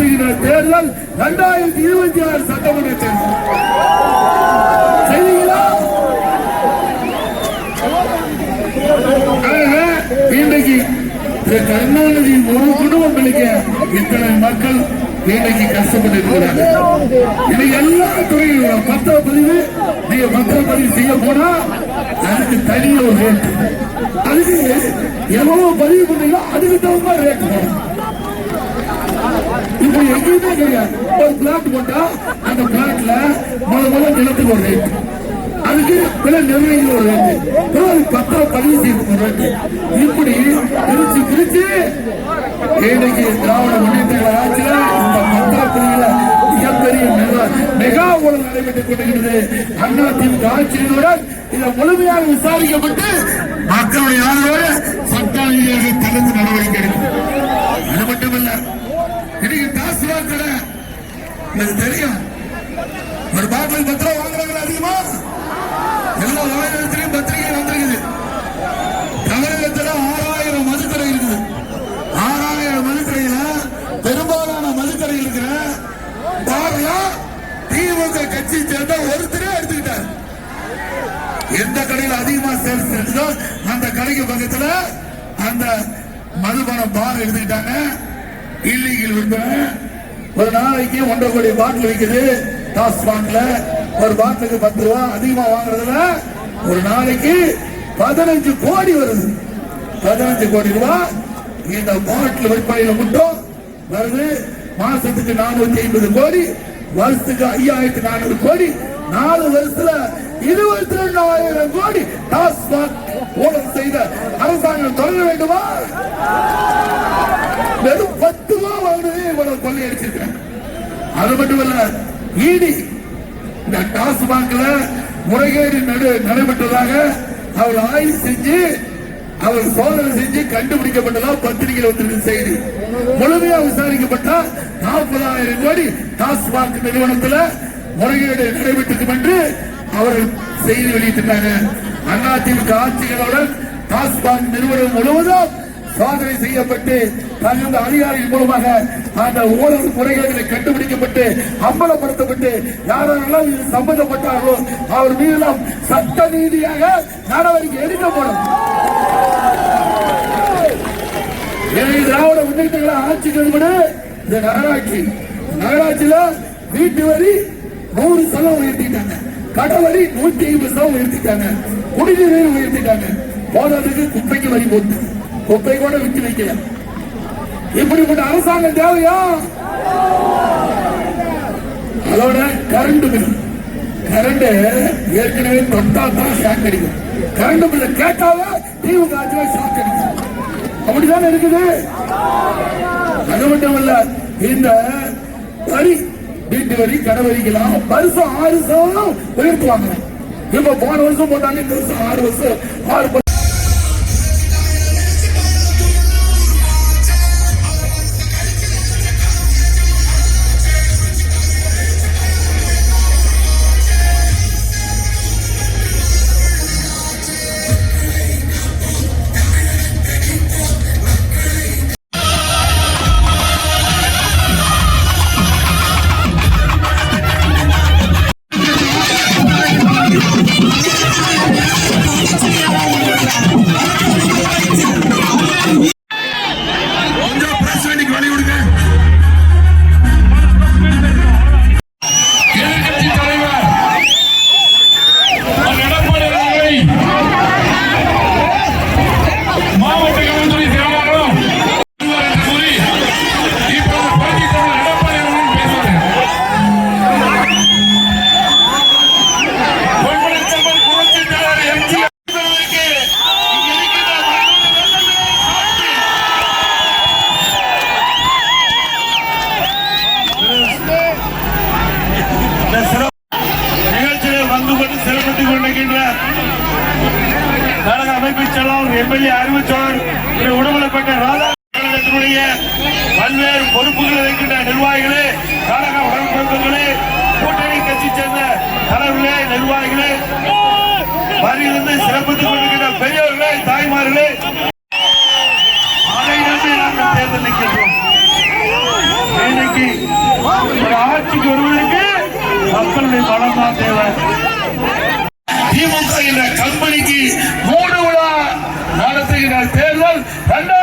நடத்துகிற தேர்தல் இரண்டாயிரத்தி இருபத்தி ஆறு சட்டமன்ற தேர்தல். சரிங்களா? இன்றைக்கு திரு கருணாநிதி ஒரு குடும்பம் பிடிக்க இத்தனை மக்கள் இன்னைக்கு கஷ்டப்பட்டு இருக்கிறாங்க இன்னைக்கு எல்லா துறையிலும் பத்திரப்பதிவு நீங்க பத்திரப்பதிவு செய்ய போனா அதுக்கு தனி ஒரு ரேட் அதுக்கு எவ்வளவு பதிவு பண்ணீங்களோ அதுக்கு தகுந்த ரேட் போடும் ஒரு போட்டா அந்த பிளாட்ல முத முதல் நிலத்துக்கு ஒரு ரேட் அதுக்கு விலை நிர்ணயிக்க ஒரு ரேட்டு பிறகு பத்திரம் பதிவு செய்யறதுக்கு ஒரு ரேட் இப்படி பிரிச்சு பிரிச்சு இன்னைக்கு திராவிட முன்னேற்ற ஆட்சியில இந்த பத்திர பிரிவுல மிகப்பெரிய மெகா மெகா ஊழல் நடைபெற்றுக் கொண்டிருக்கிறது. அண்ணா திமுக ஆட்சியினுடன் இதை முழுமையாக விசாரிக்கப்பட்டு மக்களுடைய ஆதரவோடு சட்ட ரீதியாக தடுத்து நடவடிக்கை எடுக்கும். எனக்கு தெரியும். ஒரு பாட்டில் பத்து ரூபா வாங்குறாங்க அதிகமா? எல்லா மாநிலத்திலையும் பத்திரிகை வந்திருக்குது. தமிழகத்துல ஆறாயிரம் மதுக்கடை இருக்குது. ஆறாயிரம் மதுக்கடையில பெரும்பாலான மதுக்கடை இருக்கிற பாருங்க திமுக கட்சி சேர்ந்த ஒருத்தரே எடுத்துக்கிட்டார். எந்த கடையில் அதிகமா சேல்ஸ் இருக்குதோ அந்த கடைக்கு பக்கத்துல அந்த மதுபான பார் எடுத்துக்கிட்டாங்க. இல்லீகல் விற்பனை ஒரு நாளைக்கு ஒன்றரை கோடி பாட்டில் விற்குது டாஸ்மாக்ல ஒரு பாட்டிலுக்கு பத்து ரூபா அதிகமா வாங்குறதுல ஒரு நாளைக்கு பதினஞ்சு கோடி வருது. பதினஞ்சு கோடி ரூபாய் இந்த பாட்டில் விற்பனையில மட்டும் வருது. மாசத்துக்கு நானூத்தி ஐம்பது கோடி வருஷத்துக்கு ஐயாயிரத்தி நானூறு கோடி நாலு வருஷத்துல இருபத்தி ரெண்டாயிரம் கோடி டாஸ்மாக் ஊழல் செய்த அரசாங்கம் தொடங்க வேண்டுமா? வெறும் அது மட்டுமல்ல ஈடி இந்த டாஸ்மாக்ல முறைகேடு நடைபெற்றதாக அவர் ஆய்வு செஞ்சு அவர் சோதனை செஞ்சு கண்டுபிடிக்கப்பட்டதா பத்திரிகையில் வந்திருக்க செய்தி. முழுமையா விசாரிக்கப்பட்டா நாற்பதாயிரம் கோடி டாஸ்மாக் நிறுவனத்தில் முறைகேடு நடைபெற்றிருக்கும் என்று அவர்கள் செய்தி வெளியிட்டிருந்தாங்க. அதிமுக ஆட்சிகளுடன் டாஸ்மாக் நிறுவனம் முழுவதும் சோதனை செய்யப்பட்டு தகுந்த அதிகாரிகள் மூலமாக அந்த ஊழல் முறைகள் கண்டுபிடிக்கப்பட்டு அம்பலப்படுத்தப்பட்டு யாரெல்லாம் இது சம்பந்தப்பட்டார்களோ அவர் மீதெல்லாம் சட்ட ரீதியாக நடவடிக்கை எடுக்கப்படும். எனவே திராவிட முன்னேற்றங்களை ஆட்சி கழிவுடு இந்த நகராட்சி. நகராட்சியில வீட்டு வரி நூறு சதவீதம் உயர்த்திட்டாங்க. கடை வரி நூத்தி ஐம்பது சதவீதம் உயர்த்திட்டாங்க. குடிநீர் உயர்த்திட்டாங்க. போதாதுக்கு குப்பைக்கு வரி போட்டு. குப்பை கூட விட்டு வைக்கல இப்படிப்பட்ட அரசாங்கம் தேவையா? அதோட கரண்ட் பில் கரண்ட் ஏற்கனவே தொட்டா தான் ஷாக் அடிக்கும். கரண்ட் பில் கேட்டாவே தீவு காட்சியா ஷாக் அடிக்கும். அப்படிதான் இருக்குது? அது மட்டும் இல்ல இந்த வரி வீட்டு வரி கடை வரிக்கலாம் வருஷம் ஆறு சதவீதம் உயர்த்துவாங்க. இப்ப போன வருஷம் போட்டாங்க இந்த வருஷம் ஆறு வருஷம் ஆறு நிகழ்ச்சியில் வந்து கொண்டு கொண்டிருக்கின்ற கழக அமைப்பு செயலாளர் எம்எல்ஏ அறிவுச்சோழர் திரு உடுமலைப்பட்ட ராதா கழகத்தினுடைய பல்வேறு பொறுப்புகள் இருக்கின்ற நிர்வாகிகளே கழக உடன்பிறப்புகளே கூட்டணி கட்சி சேர்ந்த தலைவர்களே நிர்வாகிகளே வரியிலிருந்து சிறப்பித்துக் கொண்டிருக்கின்ற பெரியவர்களே தாய்மார்களே நடத்துகின்ற கம்பெனிக்கு மூடு விழா நடத்துகின்ற தேர்தல் இரண்டாயிரத்தி